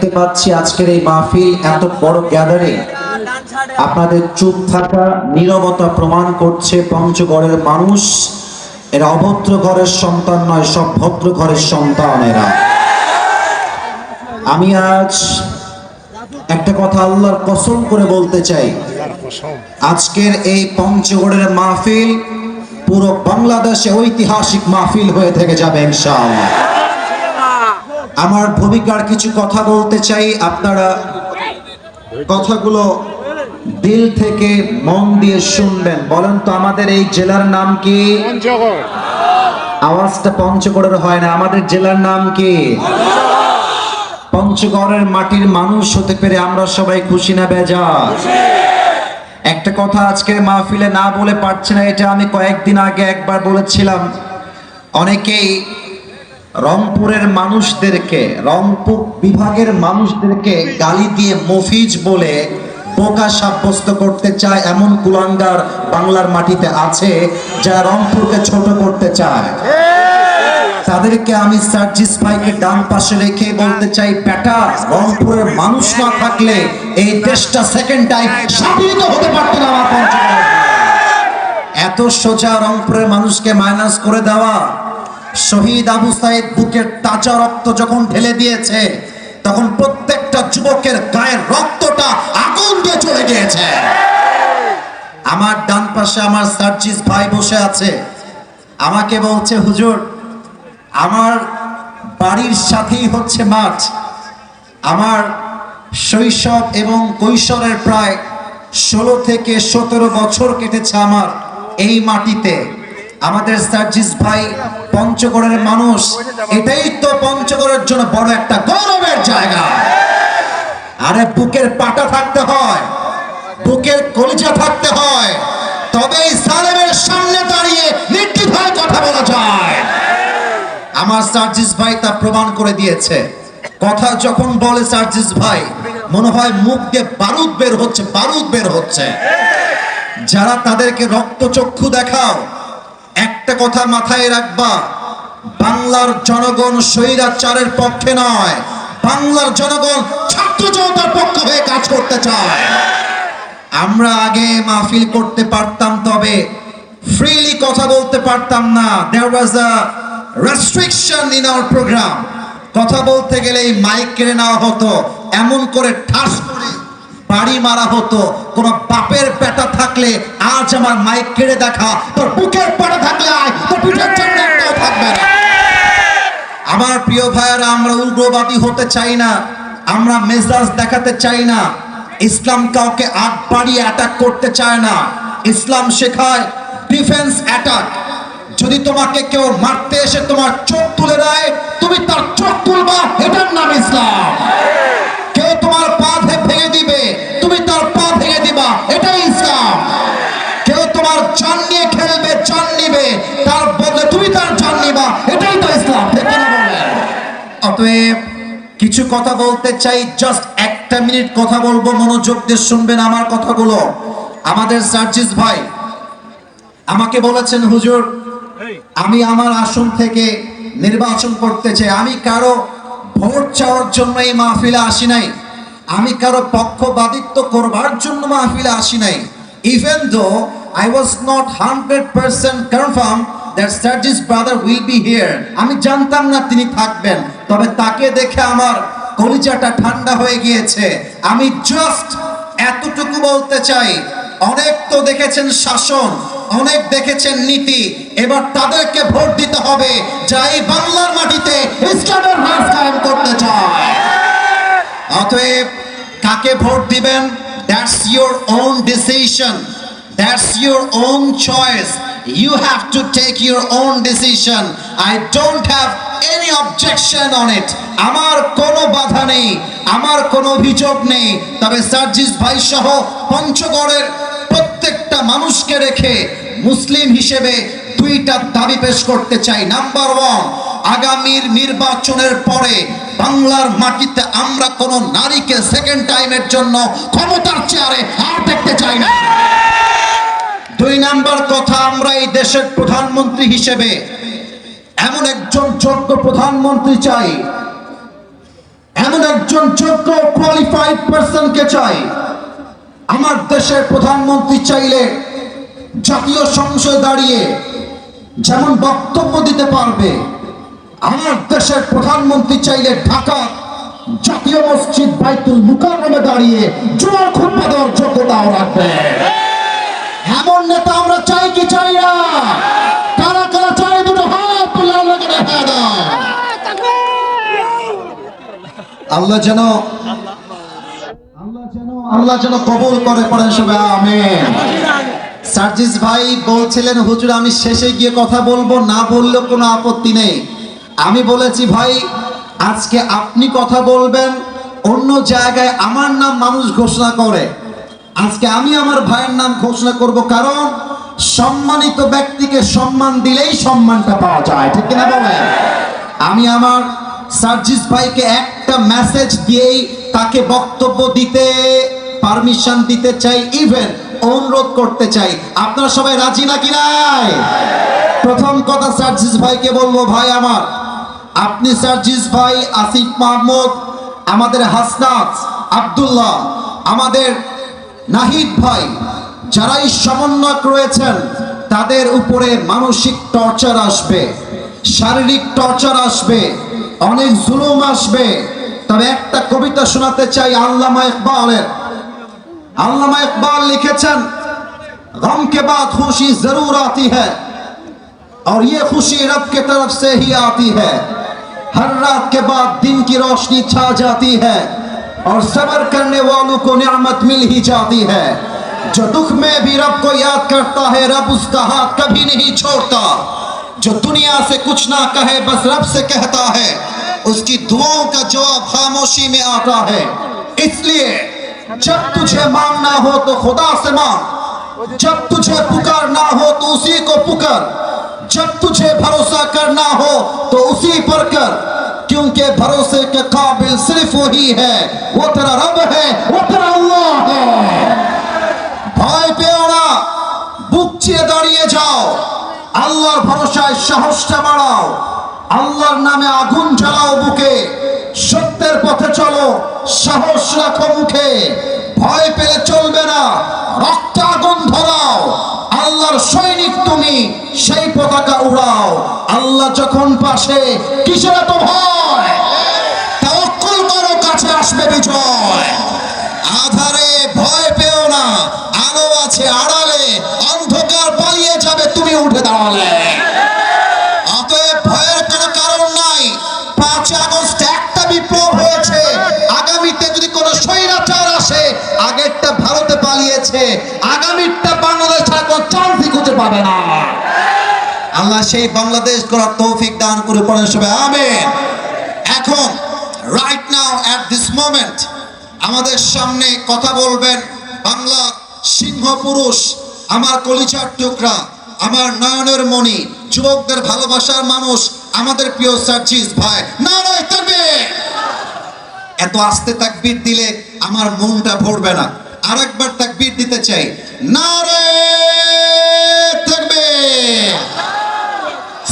দেখতে পাচ্ছি আজকের এই মাহফিল, এত বড় গ্যাদারিং আপনাদের চুপ থাকা, নীরবতা প্রমাণ করছে পঞ্চগড়ের মানুষ। এরা অভদ্র ঘরের সন্তান নয়, সব ভদ্র ঘরের সন্তান এরা। আমি আজ একটা কথা আল্লাহর কসম করে বলতে চাই। আজকের এই পঞ্চগড়ের মাহফিল পুরো বাংলাদেশে ঐতিহাসিক মাহফিল হয়ে থেকে যাবে, ইনশাআল্লাহ। আমার ভূমিকার কিছু কথা বলতে চাই। আপনারা কথাগুলো দিল থেকে মন দিয়ে শুনবেন। বলেন তো, আমাদের এই জেলার নাম কি? আওয়াজটা পঞ্চগড়ের হয় না। আমাদের জেলার নাম কি? পঞ্চগড়ের মাটির মানুষ হতে পেরে আমরা সবাই খুশি না বেজা একটা কথা আজকের মাহফিলে না বলে পারছি না, এটা আমি কয়েকদিন আগে একবার বলেছিলাম। অনেকেই রংপুরের মানুষদেরকে, রংপুর বিভাগের মানুষদেরকে গালি দিয়ে মফিজ বলে বোকা সাব্যস্ত করতে চায় এমন কুলাঙ্গার বাংলার মাটিতে আছে যারা রংপুরকে ছোট করতে চায়। তাদেরকে আমি সার্জিস ভাইকে ডান পাশে রেখে বলতে চাই বেটা রংপুরের মানুষ না থাকলে এই দেশটা সেকেন্ড টাইম স্বাধীন হতে পারত না আমার এত সোজা রংপুরের মানুষকে মাইনাস করে দেওয়া শহীদ আবু সাইদ বুকের তাজা রক্ত যখন ঢেলে দিয়েছে, তখন প্রত্যেকটা যুবকের গায়ের রক্তটা আগুন দিয়ে চলে গিয়েছে। আমার ডান পাশে আমার সার্জিস ভাই বসে আছে। আমাকে বলছে, হুজুর, আমার বাড়ির সাথেই হচ্ছে মাঠ। আমার শৈশব এবং কৈশোরের প্রায় ষোলো থেকে সতেরো বছর কেটেছে আমার এই মাটিতে। আমাদের সার্জিস ভাই পঞ্চগড়ের মানুষ, এটাই তো পঞ্চগড়ের জন্য বড় একটা গৌরবের জায়গা। আরে বুকের পাটা থাকতে হয়, বুকের কলিজা থাকতে হয়, তবেই সালেমের সামনে দাঁড়িয়ে নির্দ্বিধায় কথা বলা যায়। আমার সার্জিস ভাই তা প্রমাণ করে দিয়েছে। কথা যখন বলে সার্জিস ভাই, মনে হয় মুখ দিয়ে বারুদ বের হচ্ছে, বারুদ বের হচ্ছে। যারা তাদেরকে রক্তচক্ষু দেখাও একটা কথা মাথায় রাখবা, বাংলার জনগণ স্বৈরাচারের পক্ষে নয়, বাংলার জনগণ ছাত্র জনতার পক্ষ হয়ে কাজ করতে চায়। আমরা আগে মাহফিল করতে পারতাম, তবে ফ্রিলি কথা বলতে পারতাম না। There was a restriction in our program কথা বলতে গেলে এই মাইক কেড়ে নেওয়া হতো, এমন করে ঠাস করে বাড়ি মারা হতো। কোন বাপের পেটা থাকলে আজ আমার মাইক কেড়ে দেখা। তোর বুকের পাটা থাকলে আয়। থাকবে না। আমার প্রিয় ভাইয়েরা, আমরা উগ্রবাদী হতে চাই না। আমরা মেজাজ দেখাতে চাই না। ইসলাম কাউকে আট বাড়িয়ে অ্যাটাক করতে চায় না। ইসলাম শেখায় ডিফেন্স অ্যাটাক যদি তোমাকে কেউ মারতে এসে তোমার চোখ তুলে দেয়, তুমি তার চোখ তুলবা। এটার নাম ইসলাম। কেউ তোমার ভেঙে দিবে তুমি তার পা ভেঙে দিবা। এটাই ইসলাম। কেউ তোমার জান নিয়ে খেলবে জান নিবে তার বদলে তুমি তার জান নিবা। এটাই তো ইসলাম অতএব কিছু কথা বলতে চাই জাস্ট একটা মিনিট কথা বলব মনোযোগ দিয়ে শুনবেন আমার কথাগুলো। আমাদের সার্জিস ভাই আমাকে বলেছেন হুজুর আমি আমার আসন থেকে নির্বাচন করতে চাই। আমি কারও ভোট চাওয়ার জন্য এই মাহফিলে আসি নাই। আমি কারও পক্ষপাতিত্ব করবার জন্য মাহফিলে আসি নাই। Even though I was not hundred percent confirm that Sturgis brother will be here আমি জানতাম না তিনি থাকবেন, তবে তাকে দেখে আমার কলিজাটা ঠান্ডা হয়ে গিয়েছে। আমি জাস্ট এতটুকু বলতে চাই, অনেক তো দেখেছেন শাসন, অনেক দেখেছেন নীতি, এবার তাদেরকে ভোট দিতে হবে যা এই বাংলার মাটিতে ইসলামের রাজ কায়েম করতে চায়। অতএব কাকে ভোট দিবেন? That's your own decision that's your own choice you have to take your own decision I don't have any objection on it আমার কোনো বাধা নেই। আমার কোনো অভিযোগ নেই। তবে সার্জিস ভাই সহ পঞ্চগড়ের প্রত্যেকটা মানুষকে রেখে মুসলিম হিসেবে দুইটা দাবি পেশ করতে চাই। নাম্বার ওয়ান আগামীর নির্বাচনের পরে বাংলার মাটিতে আমরা কোন নারীকে সেকেন্ড টাইমের জন্য ক্ষমতার চেয়ারে আর দেখতে চাই না। দুই নাম্বার কথা, আমরা এই দেশের প্রধানমন্ত্রী হিসেবে এমন একজন যোগ্য প্রধানমন্ত্রী চাই, এমন একজন যোগ্য কোয়ালিফাইড পার্সনকে চাই, আমার দেশের প্রধানমন্ত্রী চাইলে জাতীয় সংসদে দাঁড়িয়ে যেমন বক্তব্য দিতে পারবে আমার দেশের প্রধানমন্ত্রী চাইলে ঢাকা, জাতীয় মসজিদ বাইতুল মুকাররমে দাঁড়িয়ে জোয়ার খুতবা দেওয়ার যোগ্যতাও রাখবে। এমন নেতা আমরা চাই কি চাই না? কারা কারা চাই দুটো হাত আল্লাহ যেন আল্লাহ যেন কবুল করে, পড়েন সবাই সার্জিস ভাই বলছিলেন, হুজুর, আমি শেষে গিয়ে কথা বলব, না বললেও কোনো আপত্তি নেই। আমি বলেছি, ভাই, আজকে আপনি কথা বলবেন, অন্য জায়গায় আমার নাম মানুষ ঘোষণা করে। আজকে আমি আমার ভাইয়ের নাম ঘোষণা করব কারণ সম্মানিত ব্যক্তিকে সম্মান দিলেই সম্মানটা পাওয়া যায়, ঠিক কিনা বলেন? আমি আমার সার্জিস ভাইকে একটা মেসেজ দিয়েই তাকে বক্তব্য দিতে পারমিশন দিতে চাই ইভেন অনুরোধ করতে চাই। আপনারা সবাই রাজি নাকি নাই? প্রথম কথা সার্জিস ভাইকে বলব, ভাই আমার আপনি সার্জিস ভাই আসিফ মাহমুদ আমাদের হাসনাত আব্দুল্লাহ আমাদের নাহিদ ভাই যারাই সমন্বয়ক রয়েছেন তাদের উপরে মানসিক টর্চার আসবে শারীরিক টর্চার আসবে অনেক জুলুম আসবে তবে একটা কবিতা শোনাতে চাই আল্লামা ইকবালের আল্লামা ইকবাল লিখেছেন गम के बाद खुशी जरूर आती है और ये खुशी रब के तरफ से ही आती है हर रात के बाद दिन की रोशनी छा जाती है और सब्र करने वालों को नियामत मिल ही जाती है। जो दुख में भी रब को याद करता है, रब उसका हाथ कभी नहीं छोड़ता। जो दुनिया से कुछ ना कहे, बस रब से कहता है। उसकी दुआओं का जवाब खामोशी में आता है। इसलिए, जब तुझे मांगना हो तो खुदा से मांग। जब तुझे पुकारना हो तो उसी को पुकार। जब तुझे भरोसा करना हो तो उसी पर कर क्योंकि भरोसे के काबिल सिर्फ वही है वो तेरा रब है वो तेरा अल्लाह है ভয় পেও না বুক চিয়ে দাঁড়িয়ে যাও আল্লাহর ভরসায় সাহসটা বাড়াও আল্লাহর নামে আগুন জ্বালাও বুকে সত্যের পথে চলো সাহস রাখো মুখে ভয় পেলে চলবে না রক্ত আগুন ধরাও আল্লাহর সৈনিক তুমি, সেই পতাকা উড়াও। আল্লাহ যখন পাশে, কিসের এত ভয়? তাওয়াক্কুল করো, কাছে আসবে বিজয়। আধারে ভয় পেও না, আলো আছে, আড়ালে অন্ধকার পালিয়ে যাবে, তুমি উঠে দাঁড়ালে। পাবে না। আল্লাহ সেই বাংলাদেশ করার তৌফিক দান করে পড়েন সবাই। আমেন। এখন right now at this moment আমাদের সামনে কথা বলবেন বাংলা সিংহ পুরুষ, আমার কলিচার টুকরা, আমার নয়নের মণি, যুবকদের ভালোবাসার মানুষ, আমাদের প্রিয় সার্জিস ভাই। নারায় তবে এত আস্তে তাকবীর দিলে আমার মনটা ভরবে না। আরেকবার তাকবীর দিতে চাই। নারে থাকবে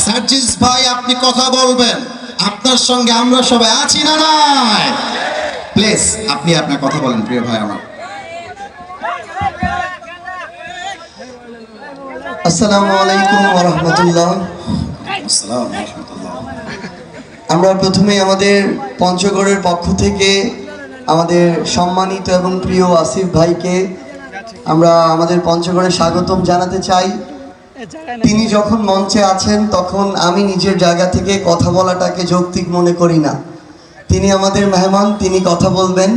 সার্জিস ভাই আপনি কথা বলবেন। আপনার সঙ্গে আমরা সবাই আছি না নাই? প্লিজ আপনি আপনার কথা বলেন প্রিয় ভাই আমার। আসসালামু আলাইকুম রহমতুল্লাহ। আমরা প্রথমে আমাদের পঞ্চগড়ের পক্ষ থেকে আমাদের সম্মানিত এবং প্রিয় আসিফ ভাইকে আমরা আমাদের পঞ্চগড়ে স্বাগতম জানাতে চাই। তিনি যখন মঞ্চে আছেন, তখন আমি নিজের জায়গা থেকে কথা বলাটাকে যৌক্তিক মনে করি না। তিনি আমাদের মেহমান, তিনি কথা বলবেন।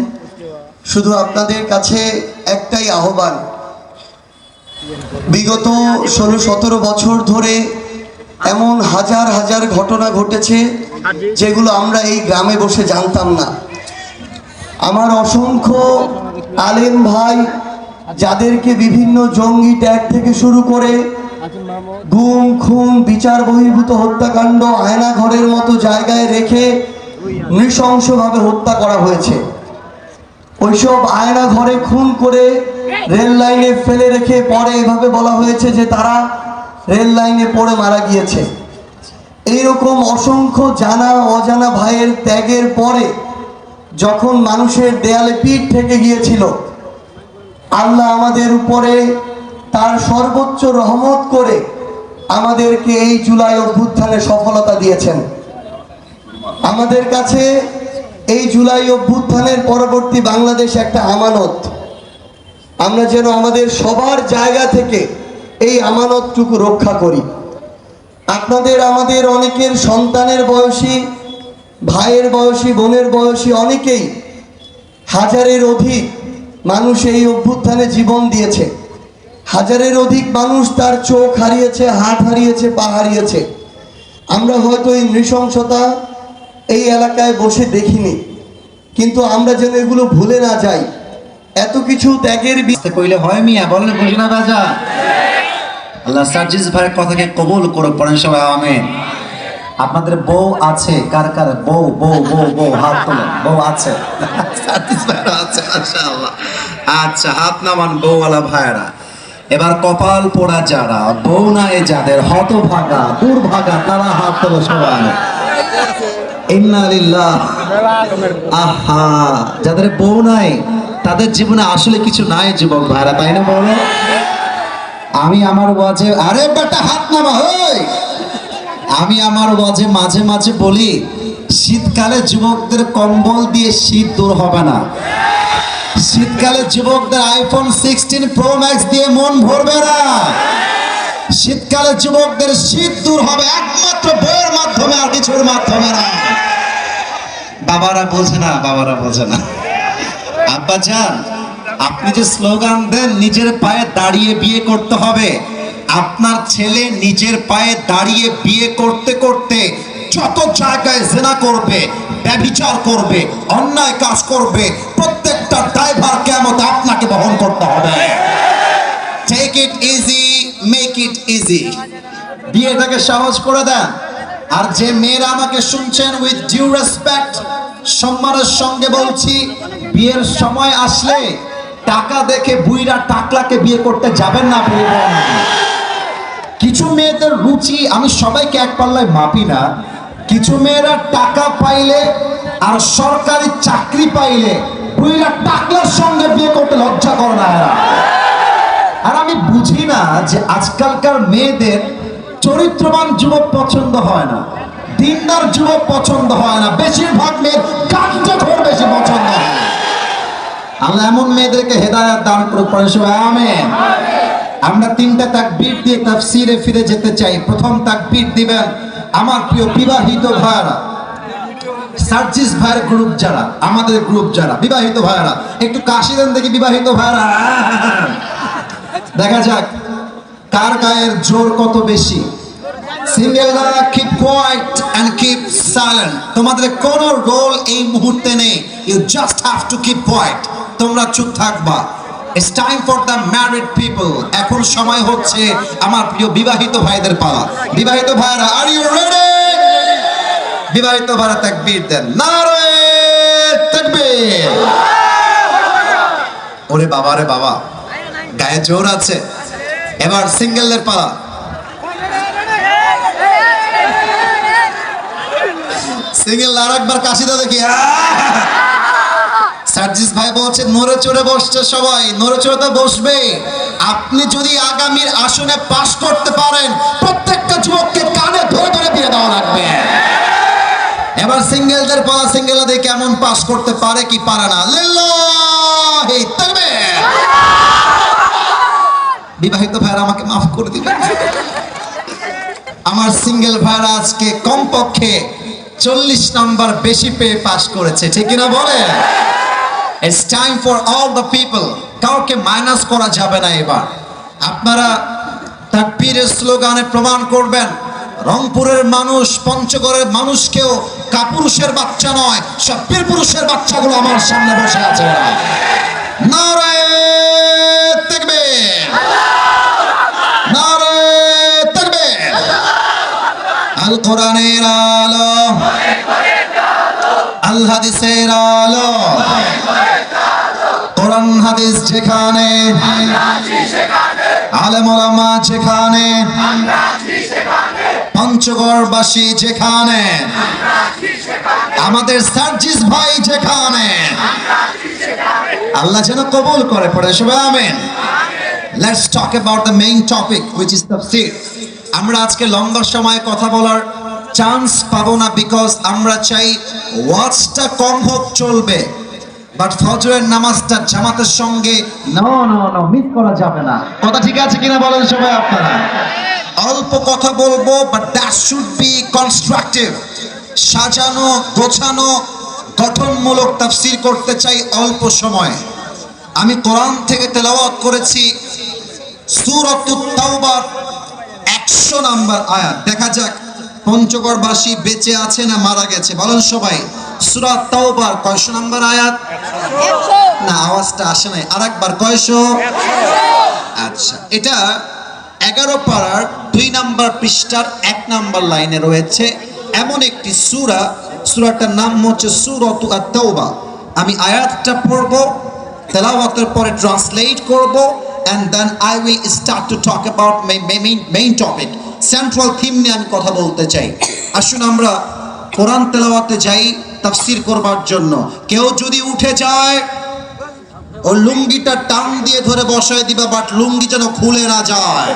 শুধু আপনাদের কাছে একটাই আহ্বান। বিগত ষোলো, সতেরো বছর ধরে এমন হাজার হাজার ঘটনা ঘটেছে, যেগুলো আমরা এই গ্রামে বসে জানতাম না। আমার অসংখ্য আলেম ভাই, যাদেরকে বিভিন্ন জঙ্গি ট্যাগ থেকে শুরু করে গুম খুন, বিচার, বহির্ভূত হত্যাকাণ্ড আয়না ঘরের মতো জায়গায় রেখে নৃশংসভাবে হত্যা করা হয়েছে। ওইসব আয়না ঘরে খুন করে রেল লাইনে ফেলে রেখে পরে এভাবে বলা হয়েছে যে তারা রেল লাইনে পড়ে মারা গিয়েছে। এইরকম অসংখ্য জানা, অজানা ভাইয়ের ত্যাগের পরে যখন মানুষের দেয়ালে পিঠ থেকে গিয়েছিল, আল্লাহ আমাদের উপরে তার সর্বোচ্চ রহমত করে আমাদেরকে এই জুলাই অভ্যুত্থানে সফলতা দিয়েছেন। আমাদের কাছে এই জুলাই অভ্যুত্থানের পরবর্তী বাংলাদেশ একটা আমানত। আমরা যেন আমাদের সবার জায়গা থেকে এই আমানতটুকু রক্ষা করি। আপনাদের, আমাদের অনেকের সন্তানের বয়সী, ভাইয়ের বয়সী, বোনের বয়সী অনেকেই হাজারের অধিক মানুষ এই অভ্যুত্থানে জীবন দিয়েছে। হাজারের অধিক মানুষ তার চোখ হারিয়েছে হাত হারিয়েছে পা হারিয়েছে। আমরা হয়তো এই নৃশংসতা এই এলাকায় বসে দেখিনি। কিন্তু আমরা যেন এগুলো ভুলে না যাই। এত কিছু ত্যাগের বি- কইলে হয় মিয়া বলেন বুঝি না বাজা আল্লাহ সার্জিস ভাইয়ের কথাকে কবুল করুক পড়েন সবাই আমেন। আপনাদের বউ আছে কার কার? বউ বউ বউ বউ হাত তোলেন বউ আছে। আছে আচ্ছা হাত নামান বউওয়ালা ভাইয়েরা। এবার কপাল পোড়া যারা বউ যাদের, হতভাগা, দুর্ভাগা, তারা হাত তোলো সবাই। আহা, যাদের বউ নাই, তাদের জীবনে আসলে কিছু নাই, যুবক ভাইরা, তাই না বলো? আমি আমার ওয়াজে, আরে বেটা, হাত নামা হই আমি আমার ওয়াজে মাঝে মাঝে বলি, শীতকালে যুবকদের কম্বল দিয়ে শীত দূর হবে না। শীতকালে যুবকদের আইফোন সিক্সটিন প্রো ম্যাক্স দিয়ে মন ভরবে না। শীতকালে যুবকদের শীত দূর হবে একমাত্র বইয়ের মাধ্যমে আর কিছুর মাধ্যমে না। বাবারা বোঝে না, বাবারা বোঝে না। আব্বা যান আপনি যে স্লোগান দেন, নিজের পায়ে দাঁড়িয়ে বিয়ে করতে হবে। আপনার ছেলে নিজের পায়ে দাঁড়িয়ে বিয়ে করতে করতে যত জায়গায় জেনা করবে, ব্যভিচার করবে, অন্যায় কাজ করবে প্রত্যেকটা ড্রাইভার কেমন আপনাকে বহন করতে হবে। Take it easy make it easy বিয়েটাকে সহজ করে দেন। আর যে মেয়েরা আমাকে শুনছেন উইথ ডিউ রেসপেক্ট সম্মানের সঙ্গে বলছি, বিয়ের সময় আসলে টাকা দেখে বুইরা টাকলাকে বিয়ে করতে যাবেন না কিছু মেয়েদের রুচি আমি সবাইকে এক পাল্লায় মাপি না। কিছু মেয়েরা টাকা পাইলে আর সরকারি চাকরি পাইলে বুইরা টাকলার সঙ্গে বিয়ে করতে লজ্জা করে না এরা। আর আমি বুঝি না যে আজকালকার মেয়েদের চরিত্রবান যুবক পছন্দ হয় না, দিনদার যুবক পছন্দ হয় না, বেশিরভাগ মেয়ের কার্যকর বেশি পছন্দ হয় আল্লাহ এমন মেয়েদেরকে হেদায়াত দান করুক, পরে সবাই আমেন। আমরা তিনটা তাকবীর দিয়ে তাফসিরে ফিরে যেতে চাই। প্রথম তাকবীর দিবেন, আমার প্রিয় বিবাহিত ভাইরা। সার্জিস ভাইয়ের গ্রুপ যারা, আমাদের গ্রুপ যারা, বিবাহিত ভাইরা একটু কাশি দেন দেখি বিবাহিত ভাইরা দেখা যাক, কার গায়ের জোর কত বেশি। তোমাদের কোনো রোল এই মুহূর্তে নেই। জাস্ট টু তোমরা চুপ থাকবা। টাইম ফর এখন সময় হচ্ছে আমার প্রিয় বিবাহিত ভাইদের পালা। বিবাহিত ভাইরা আর ইউ রেডি বিবাহিত ভাইরা তাকবীর দেন। নারে তাকবীর। ওরে বাবা, রে বাবা। গায়ে জোর আছে। এবার সিঙ্গেলের পালা। সিঙ্গেল আর একবার কাশিদা দেখি। সার্জিস ভাই বলছে, নড়ে চড়ে বসছে সবাই। নড়ে চড়ে তো বসবে। আপনি যদি আগামীর আসনে পাশ করতে পারেন, প্রত্যেকটা যুবককে কানে ধরে ধরে দিয়ে দেওয়া লাগবে। এবার সিঙ্গেলদের পালা সিঙ্গেলদের কেমন পাস করতে পারে কি পারে না। বিবাহিত ভাইরা আমাকে মাফ করে দিবেন। আমার সিঙ্গেল ভাইরা আজকে কমপক্ষে চল্লিশ নাম্বার বেশি পেয়ে পাস করেছে, ঠিক কিনা বলে it's time for all the people কাউকে মাইনাস করা যাবে না এবার। আপনারা তাকবীরের স্লোগানে প্রমাণ করবেন। রংপুরের মানুষ, পঞ্চগড়ের মানুষকেও কাপুরুষের বাচ্চা নয়, সব বীর পুরুষের বাচ্চাগুলো আমার সামনে বসে আছে। নারায় তাকবীর। নারে তাকবীর। আল আলো। আল যেখানে আলেম যেখানে পঞ্চগড়বাসী যেখানে, আমাদের সার্জিস ভাই যেখানে, আল্লাহ যেন কবুল করে পড়ে, সবাই amen. Let's talk about the main topic which is তাফসীর আমরা আজকে লম্বা সময় কথা বলার চান্স পাবো না বিকজ আমরা চাই ওয়াচটা কম হোক, চলবে। বাট ফজরের নামাজটা জামাতের সঙ্গে নো নো নো মিস করা যাবে না। কথা ঠিক আছে কিনা বলেন সবাই আপনারা? অল্প কথা বলব but that should be constructive সাজানো গোছানো গঠনমূলক তাফসীর করতে চাই অল্প সময়। আমি কোরআন থেকে তেলাওয়াত করেছি সূরাতুত তাওবার 100 নাম্বার আয়াত। দেখা যাক পঞ্চগড়বাসী বেঁচে আছে না মারা গেছে? বলেন সবাই সূরা তাওবার কয়শো নাম্বার আয়াত? না আওয়াজটা আসে নাই। আর একবার কয়শো আচ্ছা এটা এগারো পাড়ার দুই নাম্বার পৃষ্ঠার এক নাম্বার লাইনে রয়েছে এমন একটি সূরা। সূরাটার নাম হচ্ছে সূরাতু আত-তাওবা। আমি আয়াতটা পড়ব, তেলাওয়াতের পরে ট্রান্সলেট করব I will start to talk about my main main topic central theme নিয়ে আমি কথা বলতে চাই। আসুন আমরা কোরআন তেলাওয়াতে যাই, তাফসির করবার জন্য। কেউ যদি উঠে যায় ও লুঙ্গিটা টান দিয়ে ধরে বসায় দিবা বাট লুঙ্গি যেন খুলে না যায়।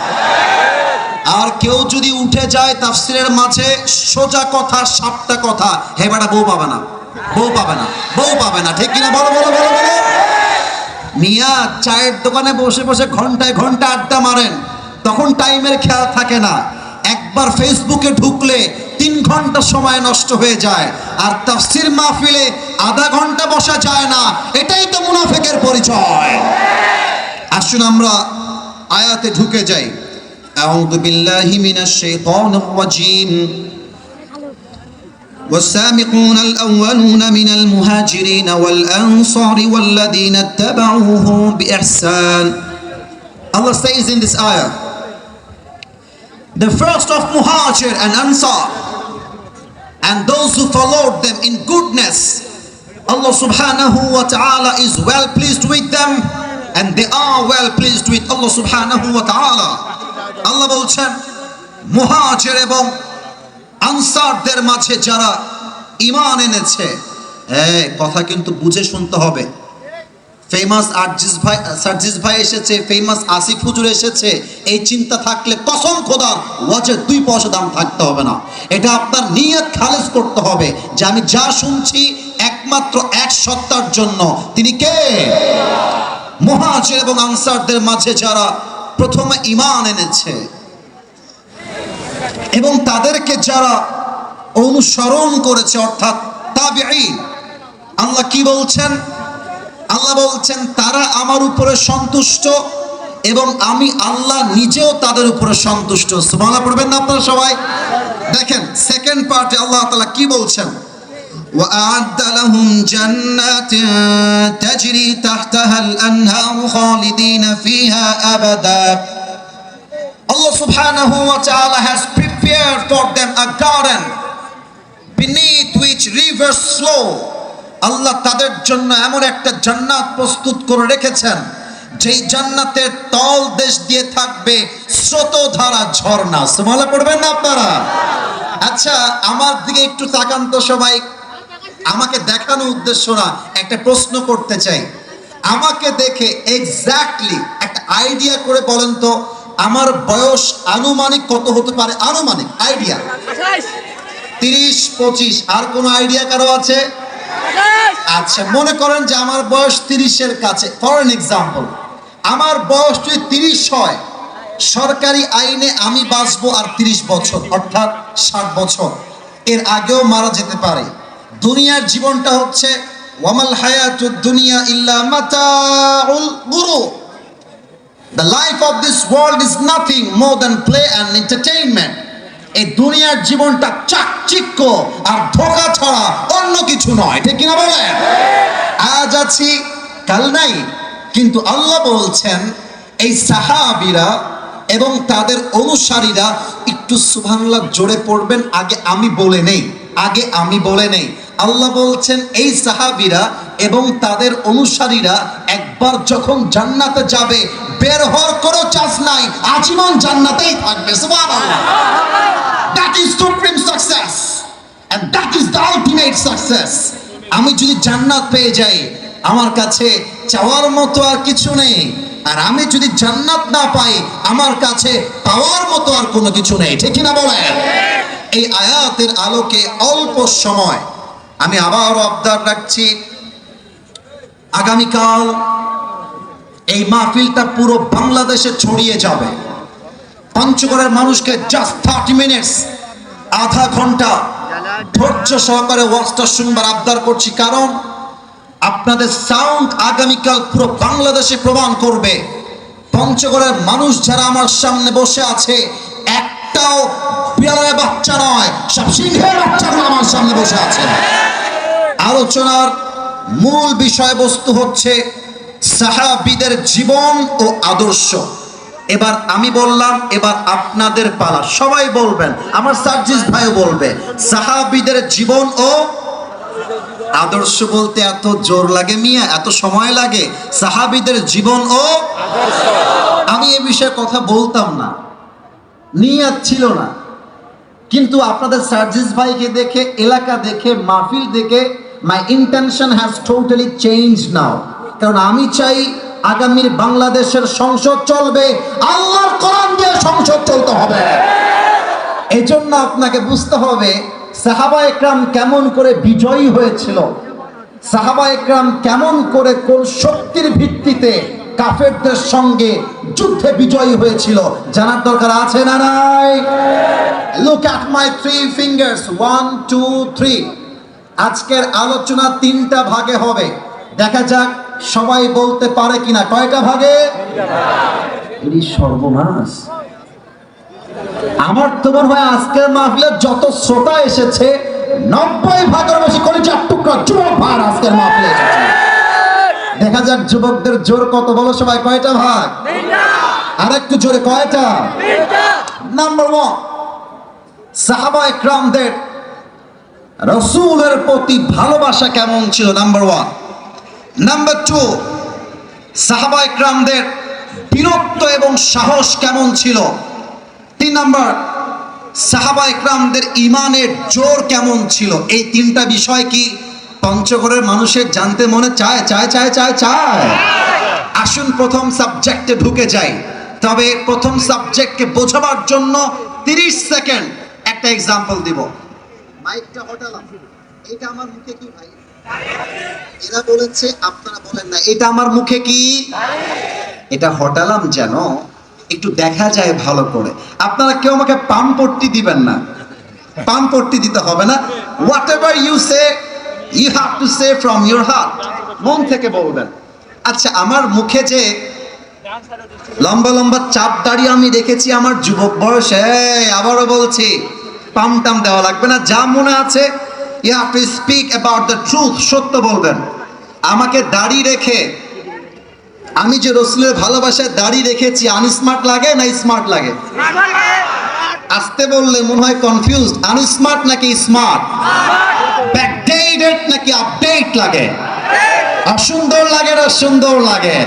আর কেউ যদি উঠে যায় তাফসিরের মাঝে, সোজা কথা, সাপটা কথা, হে বেটা বউ পাবে না, বউ পাবে না, বউ পাবে না, ঠিক কিনা বলো বলো বলো বলো? মিয়া, চায়ের দোকানে বসে বসে ঘন্টায় ঘণ্টা আড্ডা মারেন, তখন টাইমের খেয়াল থাকে না। একবার ফেসবুকে ঢুকলে তিন ঘণ্টা সময় নষ্ট হয়ে যায়, আর তাফসির মাহফিলে আধা ঘণ্টা বসা যায় না, এটাই তো মুনাফেকের পরিচয়। আসুন আমরা আয়াতে ঢুকে যাই। أعوذ بالله من الشيطان الرجيم والسابقون الأولون من المهاجرين والأنصار والذين اتبعوه بإحسان Allah says in this ayah The first of Muhajir and Ansar and those who followed them in goodness Allah subhanahu wa ta'ala is well pleased with them and they are well pleased with Allah subhanahu wa ta'ala Allah বলছেন, মুহাজির এবং আনসারদের মাঝে যারা ইমান এনেছে হ্যাঁ কথা কিন্তু বুঝে শুনতে হবে। ফেমাস আরজিস ভাই, সার্জিস ভাই এসেছে ফেমাস আসিফ হুজুর এসেছে, এই চিন্তা থাকলে কসম খোদার ওয়াজের দুই পয়সা দাম থাকতে হবে না। এটা আপনার নিয়ত খালেজ করতে হবে যে আমি যা শুনছি একমাত্র এক সত্তার জন্য। তিনি কে? মহাজের এবং আনসারদের মাঝে যারা প্রথমে ইমান এনেছে। এবং তাদেরকে যারা অনুসরণ করেছে, অর্থাৎ তাবেঈন, আল্লাহ কি বলছেন? আল্লাহ বলছেন, তারা আমার উপরে সন্তুষ্ট এবং আমি আল্লাহ নিজেও তাদের উপরে সন্তুষ্ট। সুবহানাল্লাহ পড়বেন না আপনারা সবাই? দেখেন সেকেন্ড পার্টে আল্লাহ তাআলা কি বলছেন? وأعد لهم جنات تجري تحتها الأنهار خالدين فيها أبدا Allah subhanahu wa ta'ala has prepared for them a garden beneath which rivers flow. আল্লাহ তাদের জন্য এমন একটা জান্নাত প্রস্তুত করে রেখেছেন যেই জান্নাতের তল দেশ দিয়ে থাকবে স্রোতধারা ঝর্ণা সুমালা পড়বেন না আপনারা আচ্ছা আমার দিকে একটু তাকান তো সবাই আমাকে দেখানো উদ্দেশ্য না একটা প্রশ্ন করতে চাই। আমাকে দেখে এক্স্যাক্টলি একটা আইডিয়া করে বলেন তো আমার বয়স আনুমানিক কত হতে পারে? আনুমানিক আইডিয়া তিরিশ পঁচিশ আর কোনো আইডিয়া কারও আছে? আচ্ছা মনে করেন যে আমার বয়স তিরিশের কাছে ফর এন এক্সাম্পল আমার বয়স যদি তিরিশ হয় সরকারি আইনে আমি বাঁচবো আর তিরিশ বছর অর্থাৎ ষাট বছর। এর আগেও মারা যেতে পারে। দুনিয়ার জীবনটা হচ্ছে, ওয়ামাল হায়াতুদ দুনিয়া ইল্লা মাতাউল গুরুর। The life of this world is nothing more than play and entertainment. এই দুনিয়ার জীবনটা চাকচিক্য আর ধোকা ছড়া অন্য কিছু নয়। ঠিক কিনা বলেন? আজ আছি, কাল নাই। কিন্তু আল্লাহ বলছেন, এই সাহাবিরা এবং তাদের অনুসারীরা একটু সুবহানাল্লাহ জোরে পড়বেন, আগে আমি বলে নেই। আগে আমি বলে নেই। আল্লাহ বলছেন, এই সাহাবিরা এবং তাদের অনুসারীরা একবার যখন জান্নাতে যাবে, বের হওয়ার কোনো চান্স নাই। আজীবন জান্নাতেই থাকবে that is supreme success that is the ultimate success. আমি যদি জান্নাত পেয়ে যাই, আমার কাছে চাওয়ার মতো আর কিছু নেই। আর আমি যদি জান্নাত না পাই, আমার কাছে পাওয়ার মতো আর কোনো কিছু নেই। ঠিক না বলেন? এই আয়াতের আলোকে অল্প সময় আমি আবারও আবদার রাখছি। আগামীকাল এই মাহফিলটা পুরো বাংলাদেশে ছড়িয়ে যাবে। পঞ্চগড়ের মানুষকে জাস্ট থার্টি মিনিটস আধা ঘণ্টা ধৈর্য সহকারে ওয়াজটা শুনবার আবদার করছি। কারণ আপনাদের সাউন্ড আগামীকাল পুরো বাংলাদেশে প্রমাণ করবে। পঞ্চগড়ের মানুষ যারা আমার সামনে বসে আছে, একটাও বিড়ালের বাচ্চা নয়, সব সিংহের বাচ্চাগুলো আমার সামনে বসে আছে। আলোচনার মূল বিষয়বস্তু হচ্ছে সাহাবিদের জীবন ও আদর্শ। এবার আমি বললাম, এবার আপনাদের পালা। সবাই বলবেন, আমার সার্জিস ভাইও বলবে, সাহাবিদের জীবন ও আদর্শ বলতে এত জোর লাগে মিয়া, এত সময় লাগে? সাহাবিদের জীবন ও আমি এ বিষয়ে কথা বলতাম না নিয়াত ছিল না। কিন্তু আপনাদের সার্জিস ভাইকে দেখে, এলাকা দেখে, মাহফিল দেখে my intention has totally change now কারণ আমি চাই আগামীর বাংলাদেশের সংসদ চলবে, আল্লাহর কোরআন দিয়ে সংসদ চলতে হবে। এই জন্য আপনাকে বুঝতে হবে, সাহাবা একরাম কেমন করে বিজয়ী হয়েছিল, সাহাবা একরাম কেমন করে কোন শক্তির ভিত্তিতে কাফেরদের সঙ্গে যুদ্ধে বিজয়ী হয়েছিল। জানার দরকার আছে না নাই? Look at my three fingers one two three আজকের আলোচনা তিনটা ভাগে হবে। দেখা যাক সবাই বলতে পারে কিনা। কয়টা ভাগে? সর্বনাশ। আমার তো মনে হয় আজকের মাহফিলে যত শ্রোতা এসেছে, নব্বই ভাগের বেশি করে চার টুকরা যুবক ভার আজকের মাহফিলে এসেছে। দেখা যাক যুবকদের জোর কত? বলো সবাই কয়টা ভাগ? আর একটু জোরে কয়টা? নাম্বার ওয়ান সাহাবা একরামদের রসুলের প্রতি ভালোবাসা কেমন ছিল? নাম্বার ওয়ান নাম্বার টু সাহাবা একরামদের বীরত্ব এবং সাহস কেমন ছিল? তিন নাম্বার সাহাবা একরামদের ইমানের জোর কেমন ছিল? এই তিনটা বিষয় কি? পঞ্চগড়ের মানুষের জানতে মনে চায় চায় চায় চায় চায়। আসুন প্রথম সাবজেক্টে ঢুকে যাই। তবে প্রথম সাবজেক্টকে বোঝাবার জন্য তিরিশ সেকেন্ড একটা এক্সাম্পল দিব। মাইকটা হটালাম। এটা আমার মুখে কি ভাই? এরা বলেছে, আপনারা বলেন না, এটা আমার মুখে কি? এটা হটালাম যেন একটু দেখা যায় ভালো করে। আপনারা কেউ আমাকে পাম পট্টি দিবেন না। পাম পট্টি দিতে হবে না। Whatever you say you have to say from your heart মন থেকে বলবেন। আচ্ছা আমার মুখে যে লম্বা লম্বা চাপ দাড়ি আমি দেখেছি আমার যুবক বয়সে, আবারও বলছি, পাম টাম দেওয়া লাগবে না, যা মনে আছে you have to speak about the truth সত্য বলবেন। আমাকে দাড়ি রেখে, আমি যে রসুলের ভালোবাসায় দাড়ি রেখেছি আনস্মার্ট লাগে না স্মার্ট লাগে? আসতে বললে মনে হয় কনফিউজ আনস্মার্ট নাকি স্মার্ট ব্যাকডেটেড নাকি আপডেট লাগে? অসুন্দর লাগে না সুন্দর লাগে?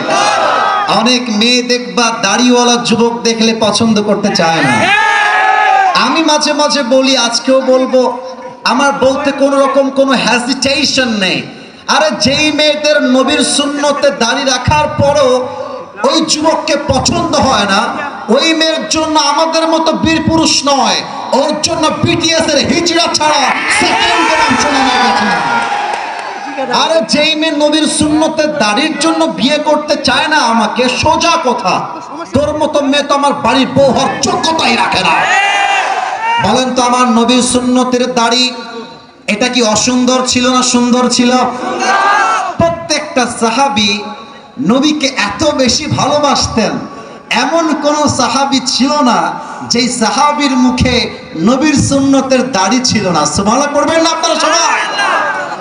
অনেক মেয়ে দেখবা দাড়িওয়ালা যুবক দেখলে পছন্দ করতে চায় না। আমি মাঝে মাঝে বলি, আজকেও বলব, আমার বলতে কোনো রকম কোনো হ্যাজিটেশন নেই। আরে যেই মেয়েদের নবীর শূন্যতে দাঁড়িয়ে রাখার পরও ওই যুবককে পছন্দ হয় না ওই মেয়ের জন্য আমাদের মতো বীর পুরুষ নয়। ওর জন্য বিটিএস এর হিজড়া ছাড়া আরে যেই মেয়ে নবীর শূন্যতে দাড়ির জন্য বিয়ে করতে চায় না, আমাকে সোজা কথা। তোর মতো মেয়ে তো আমার বাড়ির বউ হওয়ার যোগ্যতাই রাখে না। বলেন তো আমার নবীর সুন্নতের দাড়ি, এটা কি অসুন্দর ছিল না সুন্দর ছিল? প্রত্যেকটা সাহাবি নবীকে এত বেশি ভালোবাসতেন এমন কোন সাহাবি ছিল না, যেই সাহাবির মুখে নবীর সুন্নতের দাড়ি ছিল না। সুমালা করবেন না আপনারা সবাই?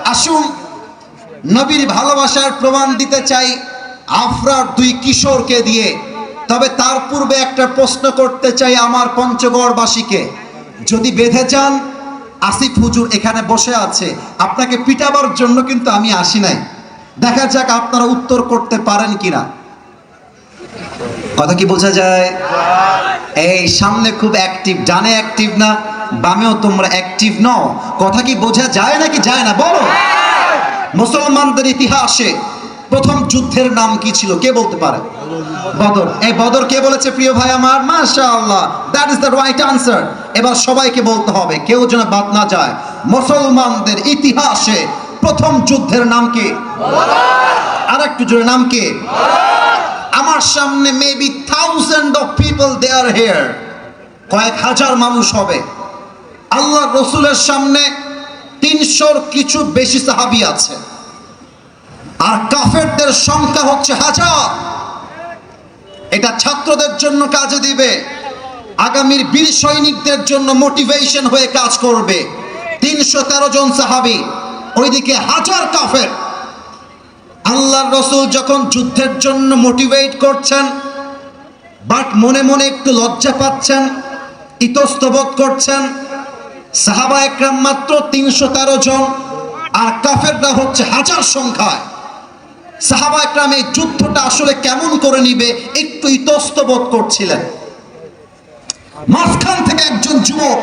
আসুন, নবীর ভালোবাসার প্রমাণ দিতে চাই আফরার দুই কিশোরকে দিয়ে। তবে তার পূর্বে একটা প্রশ্ন করতে চাই আমার পঞ্চগড়বাসীকে। যদি বেঁধে যান, আসিফ হুজুর এখানে বসে আছে। আপনাকে পিটাবার জন্য কিন্তু আমি আসি নাই। দেখা যাক আপনারা উত্তর করতে পারেন কিনা। কথা কি বোঝা যায়? এই, সামনে খুব অ্যাক্টিভ ডানে অ্যাক্টিভ না, বামেও তোমরা অ্যাক্টিভ নও। কথা কি বোঝা যায় নাকি যায় না? বলো। মুসলমানদের ইতিহাসে প্রথম যুদ্ধের নাম কি ছিল? কে বলতে পারে? বদর। এই বদর কে বলেছে প্রিয় ভাই আমার? মাশাআল্লাহ that is the right answer এবার সবাইকে বলতে হবে, কেউ যেন বাদ না যায়। মুসলমানদের ইতিহাসে প্রথম যুদ্ধের নাম কি? আর একটু জোরে, নাম কি? আমার সামনে maybe thousand of people they are here কয়েক হাজার মানুষ হবে। আল্লাহ রসুলের সামনে তিনশোর কিছু বেশি সাহাবি আছে। আর কাফেরদের সংখ্যা হচ্ছে হাজার। এটা ছাত্রদের জন্য কাজে দিবে। আগামীর বীর সৈনিকদের জন্য মোটিভেশন হয়ে কাজ করবে। তিনশো তেরো জন সাহাবি। ওইদিকে হাজার কাফের। আল্লাহর রসুল যখন যুদ্ধের জন্য মোটিভেট করছেন, বাট মনে মনে একটু লজ্জা পাচ্ছেন ইতস্তবোধ করছেন, সাহাবা একরাম মাত্র তিনশো তেরো জন, আর কাফেররা হচ্ছে হাজার সংখ্যায়। সাহাবা একরাম এই যুদ্ধটা আসলে কেমন করে নিবে, একটু ইতস্তবোধ করছিলেন। মাঝখান থেকে একজন যুবক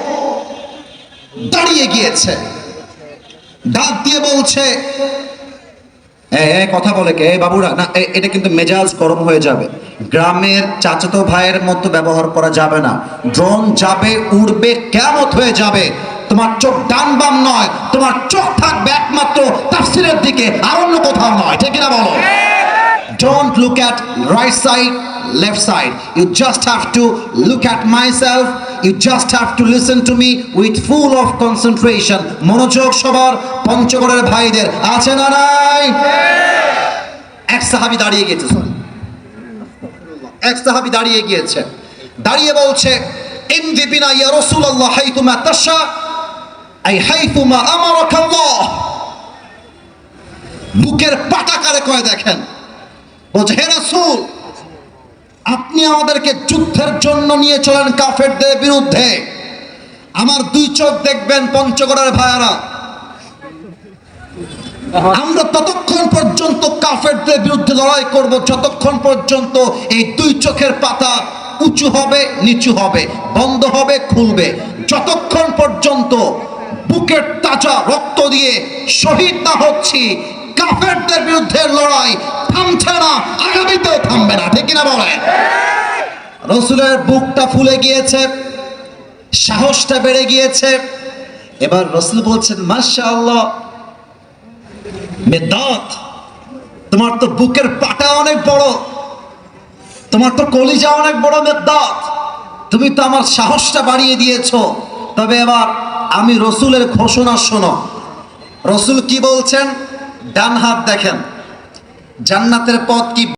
দাঁড়িয়ে গিয়েছে, ডাক দিয়ে বলছে কথা বলে কে? বাবুরা না এটা কিন্তু মেজাজ গরম হয়ে যাবে। গ্রামের চাচাতো ভাইয়ের মতো ব্যবহার করা যাবে না। ড্রোন যাবে উড়বে কেমত হয়ে যাবে। তোমার চোখ ডান বাম নয় তোমার চোখ থাকবে একমাত্র তাফসিরের দিকে আর অন্য কোথাও নয়। ঠিক না বলো? Don't look at right side, left side. You just have to look at myself. You just have to listen to me with full of concentration. মনোযোগ সবার পঞ্চগড়ের ভাইদের। আছে না নাই? এক সাহাবি দাঁড়িয়ে গেছে সরি এক সাহাবি দাঁড়িয়ে গিয়েছে। দাঁড়িয়ে বলছে ইমদি বিনা ইয়া রাসূলুল্লাহ, হাইতুমা তাশা, আই হাইতুমা আমারাকাল্লাহ। বুকের পাটাকারে কয় দেখেন? বলছে, হে রাসূল আপনি আমাদেরকে যুদ্ধের জন্য নিয়ে চলেন কাফেরদের বিরুদ্ধে। আমার দুই চোখ দেখবেন পঞ্চগড়ের ভাইয়ারা। আমরা ততক্ষণ পর্যন্ত কাফেরদের বিরুদ্ধে লড়াই করব, যতক্ষণ পর্যন্ত এই দুই চোখের পাতা উঁচু হবে, নিচু হবে, বন্ধ হবে, খুলবে। যতক্ষণ পর্যন্ত বুকের তাজা রক্ত দিয়ে শহীদ না হচ্ছি, কাফেরদের বিরুদ্ধে লড়াই থামছে না আগামীতেও থামবে না, ঠিক কিনা বলেন? রসুলের বুকটা ফুলে গিয়েছে, সাহসটা বেড়ে গিয়েছে। এবার রসুল বলছেন মাশা আল্লাহ মেদাত, তোমার তো বুকের পাটা অনেক বড়, তোমার তো কলিজা অনেক বড় মেদাত, তুমি তো আমার সাহসটা বাড়িয়ে দিয়েছ। তবে এবার আমি রসুলের ঘোষণা শোনো। রসুল কি বলছেন? ডান হাত দেখেন। জান্নাতের পথ কি